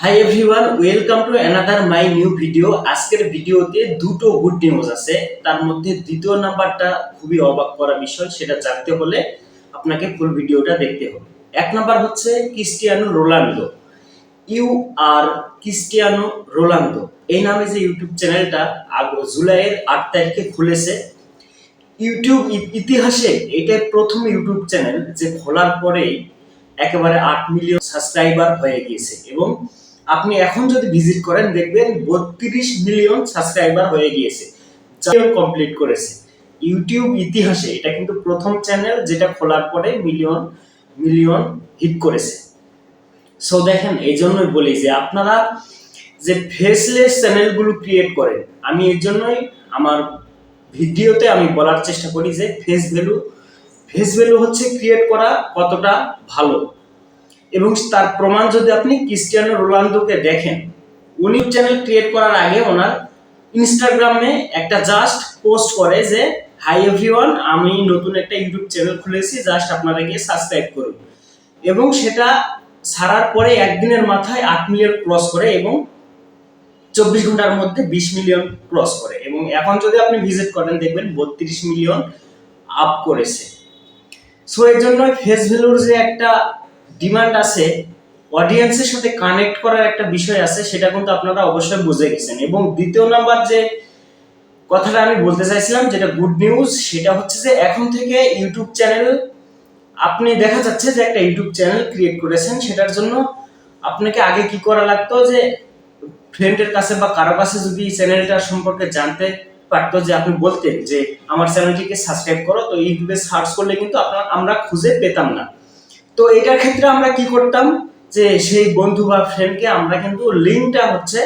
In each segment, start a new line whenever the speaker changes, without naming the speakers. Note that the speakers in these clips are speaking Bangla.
Hi everyone welcome to another my new video আজকের ভিডিওতে দুটো গুড নিউজ আছে। তার মধ্যে দ্বিতীয় নাম্বারটা খুবই অবাক করা বিষয়, সেটা জানতে হলে আপনাকে ফুল ভিডিওটা দেখতে হবে। এক নাম্বার হচ্ছে Cristiano Ronaldo U R Cristiano Ronaldo এই নামে যে ইউটিউব চ্যানেলটা আগ- জুলাইয়ের আট তারিখে খুলেছে, ইউটিউব ইতিহাসে এটাই প্রথম ইউটিউব চ্যানেল যে খোলার পরেই একেবারে আট মিলিয়ন সাবস্ক্রাইবার হয়ে গিয়েছে। এবং আপনি এখন যদি ভিজিট করেন, দেখবেন বত্রিশ মিলিয়ন সাবস্ক্রাইবার হয়ে গিয়েছে। কমপ্লিট করেছে। ইউটিউব ইতিহাসে এটা কিন্তু প্রথম চ্যানেল যেটা খোলার পরে মিলিয়ন মিলিয়ন হিট করেছে। সো দেখেন এই জন্যই বলি যে আপনারা যে ফেসলেস চ্যানেলগুলো ক্রিয়েট করেন, আমি এর জন্যই আমার ভিডিওতে আমি বলার চেষ্টা করি যে ফেস ভ্যালু ফেস ভ্যালু হচ্ছে ক্রিয়েট করা কতটা ভালো। এবং তার প্রমাণ যদি আপনি ক্রিস্টিয়ানো রোনালদোকে দেখেন, উনি চ্যানেল ক্রিয়েট করার আগে ওনার ইনস্টাগ্রামে একটা জাস্ট পোস্ট করে যে হাই এভরিওয়ান আমি নতুন একটা ইউটিউব চ্যানেল খুলেছি জাস্ট আপনারা গিয়ে সাবস্ক্রাইব করুন। এবং সেটা ছাড়ার পরে একদিনের মাথায় আট মিলিয়ন ক্রস করে এবং চব্বিশ ঘণ্টার মধ্যে বিশ মিলিয়ন ক্রস করে। এবং এখন যদি আপনি ভিজিট করেন, দেখবেন বত্রিশ মিলিয়ন আপ করেছে। সো এর জন্য ফেস ভ্যালুর যে একটা ডিমান্ড আছে অডিয়েন্সের সাথে কানেক্ট করার একটা বিষয় আছে, সেটা কিন্তু আপনারা অবশ্যই বুঝে গেছেন। এবং দ্বিতীয় নাম্বার যে কথাটা আমি বলতে চাইছিলাম, যেটা গুড নিউজ সেটা হচ্ছে যে এখন থেকে ইউটিউব চ্যানেল আপনি দেখা যাচ্ছে যে একটা ইউটিউব চ্যানেল ক্রিয়েট করেছেন, সেটার জন্য আপনাকে আগে কি করা লাগতো যে ফ্রেন্ডের কাছে বা কারও কাছে যদি চ্যানেলটা সম্পর্কে জানতে পারতো যে আপনি বলতেন যে, আমার চ্যানেলটিকে সাবস্ক্রাইব করো, তো ইউটিউবে সার্চ করলে কিন্তু আপনার, আমরা খুঁজে পেতাম না। তো এটার ক্ষেত্রে আমরা কি করতাম যে সেই বন্ধু বা ফ্রেন্ডকে আমরা কিন্তু লিঙ্কটা হচ্ছে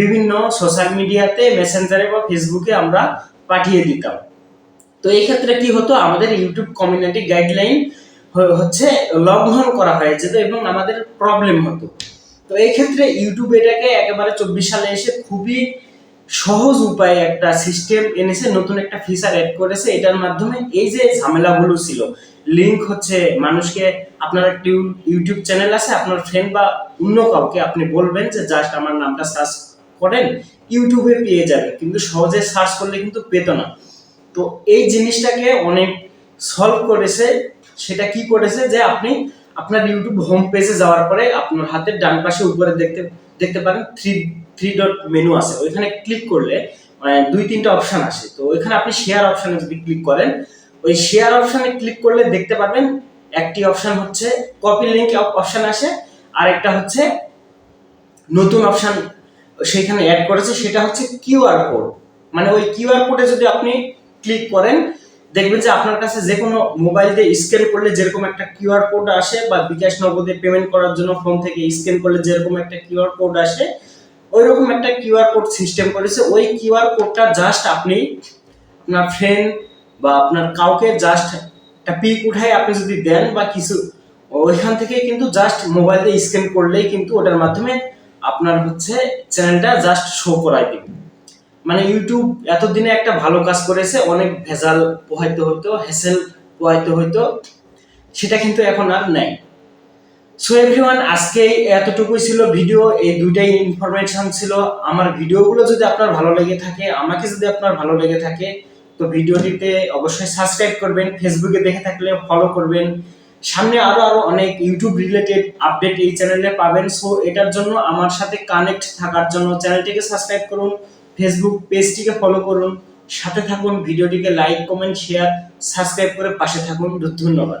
বিভিন্ন সোশ্যাল মিডিয়াতে মেসেঞ্জারে বা ফেসবুকে আমরা পাঠিয়ে দিতাম। তো এই ক্ষেত্রে কি হতো? আমাদের ইউটিউব কমিউনিটি গাইডলাইন হচ্ছে লঙ্ঘন করা হয়ে যেত এবং আমাদের প্রবলেম হতো। তো এই ক্ষেত্রে ইউটিউব এটাকে একেবারে চব্বিশ সালে এসে খুবই সহজ উপায়ে একটা সিস্টেম এনেছে, নতুন একটা ফিচার অ্যাড করেছে। এটার মাধ্যমে এই যে ঝামেলাগুলো ছিল লিংক হচ্ছে মানুষকে আপনার একটা ইউ- ইউটিউব চ্যানেল আছে, আপনার ফ্রেন্ড বা অন্য কাউকে আপনি বলবেন যে, জাস্ট আমার নামটা সার্চ করেন ইউটিউবে পেয়ে যাবে। কিন্তু সহজে সার্চ করলে কিন্তু পেত না। তো এই জিনিসটাকে অনেক সলভ করেছে, সেটা কি করেছে যে, আপনি আপনার ইউটিউব হোম পেজে যাওয়ার পরে আপনার হাতের ডান পাশে উপরে দেখতে দেখতে পারেন থ্রি থ্রি ডট মেনু আছে। ওইখানে ক্লিক করলে মানে দুই, তিনটা অপশন আসে। তো ওইখানে আপনি শেয়ার অপশনে যদি ক্লিক করেন, ওই শেয়ার অপশানে ক্লিক করলে দেখতে পারবেন একটি অপশন হচ্ছে কপি লিঙ্ক অপশন আসে আর একটা হচ্ছে নতুন অপশন সেখানে অ্যাড করেছে, সেটা হচ্ছে কিউআর কোড মানে ওই কিউআর কোডে যদি আপনি ক্লিক করেন, দেখবেন যে আপনার কাছে যে কোনো মোবাইল দিয়ে স্ক্যান করলে যেরকম একটা কিউআর কোড আসে, বা বিকাশ নগদে পেমেন্ট করার জন্য ফোন থেকে স্ক্যান করলে যেরকম একটা কিউআর কোড আসে ওই রকম একটা কিউআর কোড সিস্টেম করেছে। ওই কিউআর কোডটা জাস্ট আপনি আপনার ফ্রেন্ড বা আপনার কাউকে জাস্ট একটা পিক উঠায় আপনি যদি দেন বা কিছু, ওইখান থেকে কিন্তু জাস্ট মোবাইল স্ক্যান করলেই কিন্তু ওটার মাধ্যমে আপনার হচ্ছে চ্যানেলটা জাস্ট শো করাই দিবে মানে ইউটিউব এতদিনে একটা ভালো কাজ করেছে, অনেক ভেজাল পোহাইতে হইতো হ্যাসেল পোহাইতে হইতো, সেটা কিন্তু এখন আর নাই। সো এভরিওয়ান আজকে এতটুকুই ছিল ভিডিও এই দুইটাই ইনফরমেশন ছিল। আমার ভিডিওগুলো যদি আপনার ভালো লেগে থাকে, আমাকে যদি আপনার ভালো লেগে থাকে তো ভিডিওটিতে অবশ্যই সাবস্ক্রাইব করবেন ফেসবুকে দেখে থাকলে ফলো করবেন। সামনে আরও আরও অনেক ইউটিউব রিলেটেড আপডেট এই চ্যানেলে পাবেন। সো এটার জন্য আমার সাথে কানেক্ট থাকার জন্য চ্যানেলটিকে সাবস্ক্রাইব করুন ফেসবুক পেজটিকে ফলো করুন। সাথে থাকুন, ভিডিওটিকে লাইক কমেন্ট শেয়ার সাবস্ক্রাইব করে পাশে থাকুন। ধন্যবাদ।